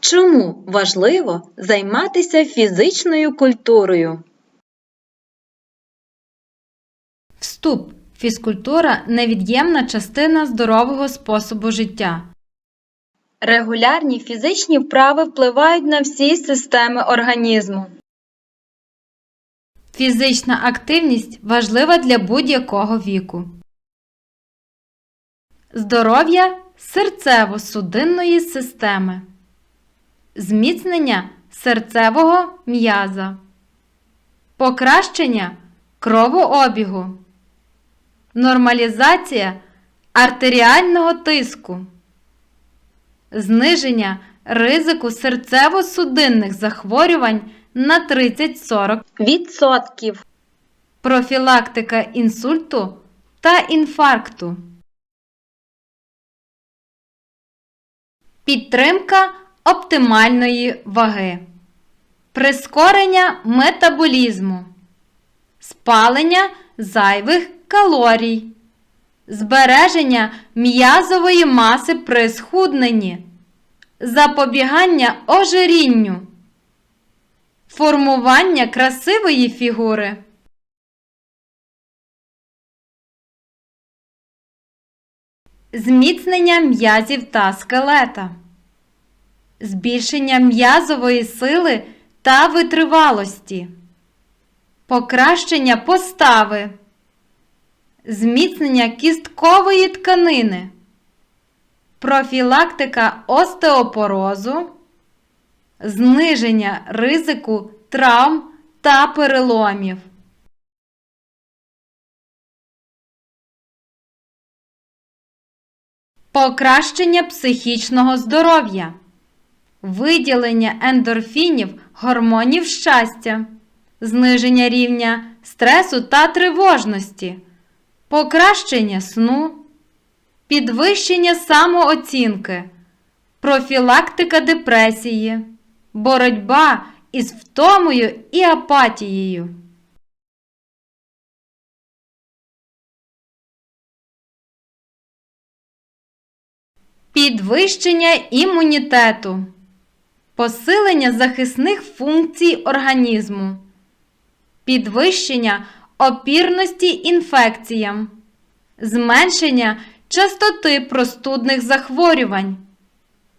Чому важливо займатися фізичною культурою? Вступ. Фізкультура невід'ємна частина здорового способу життя. Регулярні фізичні вправи впливають на всі системи організму. Фізична активність важлива для будь-якого віку. Здоров'я серцево-судинної системи. Зміцнення серцевого м'яза. Покращення кровообігу. Нормалізація артеріального тиску. Зниження ризику серцево-судинних захворювань на 30-40 Відсотків. профілактика інсульту та інфаркту. Підтримка оптимальної ваги. Прискорення метаболізму. Спалення зайвих калорій. Збереження м'язової маси при схудненні. Запобігання ожирінню. Формування красивої фігури. Зміцнення м'язів та скелета. Збільшення м'язової сили та витривалості. Покращення постави. Зміцнення кісткової тканини. Профілактика остеопорозу. Зниження ризику травм та переломів. Покращення психічного здоров'я. Виділення ендорфінів, гормонів щастя. Зниження рівня стресу та тривожності. Покращення сну. Підвищення самооцінки. Профілактика депресії. Боротьба із втомою і апатією. Підвищення імунітету. Посилення захисних функцій організму. Підвищення опірності інфекціям. Зменшення частоти простудних захворювань.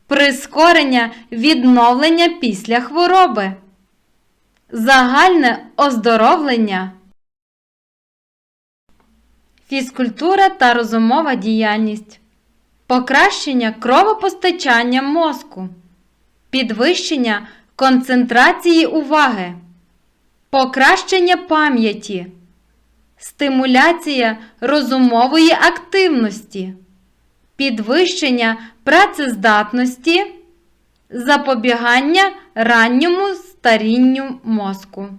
Прискорення відновлення після хвороби. Загальне оздоровлення. Фізкультура та розумова діяльність. Покращення кровопостачання мозку. Підвищення концентрації уваги. Покращення пам'яті. Стимуляція розумової активності. Підвищення працездатності. Запобігання ранньому старінню мозку.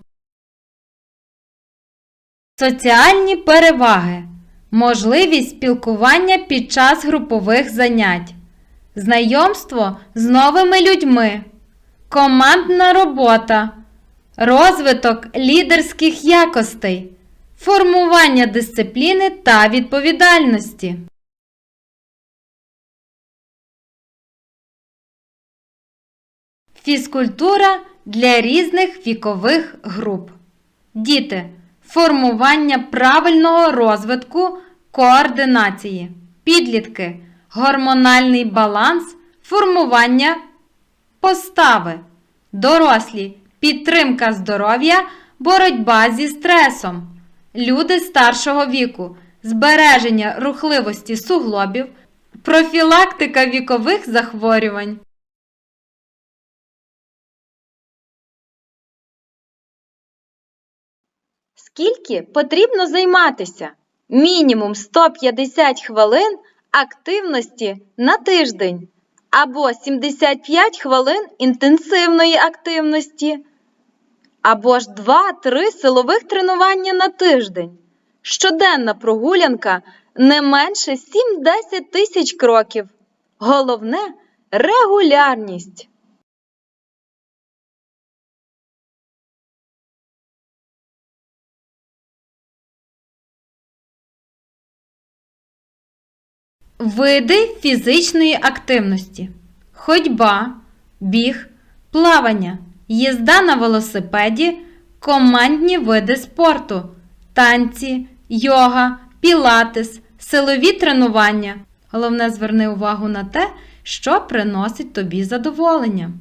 Соціальні переваги. Можливість спілкування під час групових занять. Знайомство з новими людьми. Командна робота. Розвиток лідерських якостей. Формування дисципліни та відповідальності. Фізкультура для різних вікових груп. Діти. Формування правильного розвитку координації. Підлітки. Гормональний баланс. Формування постави. Дорослі. Підтримка здоров'я. Боротьба зі стресом. Люди старшого віку. Збереження рухливості суглобів. Профілактика вікових захворювань. Скільки потрібно займатися? Мінімум 150 хвилин активності на тиждень або 75 хвилин інтенсивної активності, або ж 2-3 силових тренування на тиждень. Щоденна прогулянка не менше 7-10 тисяч кроків. Головне регулярність. Види фізичної активності: ходьба, біг, плавання, їзда на велосипеді, командні види спорту, танці, йога, пілатес, силові тренування. Головне, зверни увагу на те, що приносить тобі задоволення.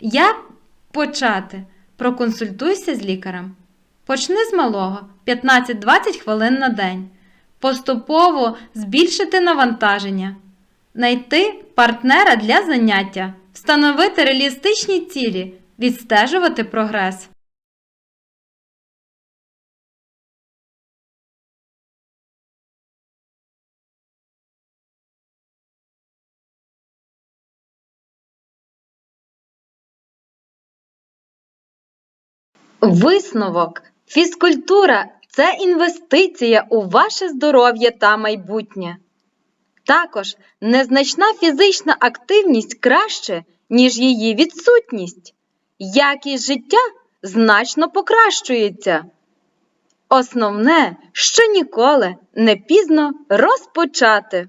Як почати? Проконсультуйся з лікарем. Почни з малого 15-20 хвилин на день. Поступово збільшити навантаження. Найти партнера для заняття. Встановити реалістичні цілі. Відстежувати прогрес. Висновок. Фізкультура це інвестиція у ваше здоров'я та майбутнє. Також незначна фізична активність краще, ніж її відсутність. Якість життя значно покращується. Основне, що ніколи не пізно розпочати.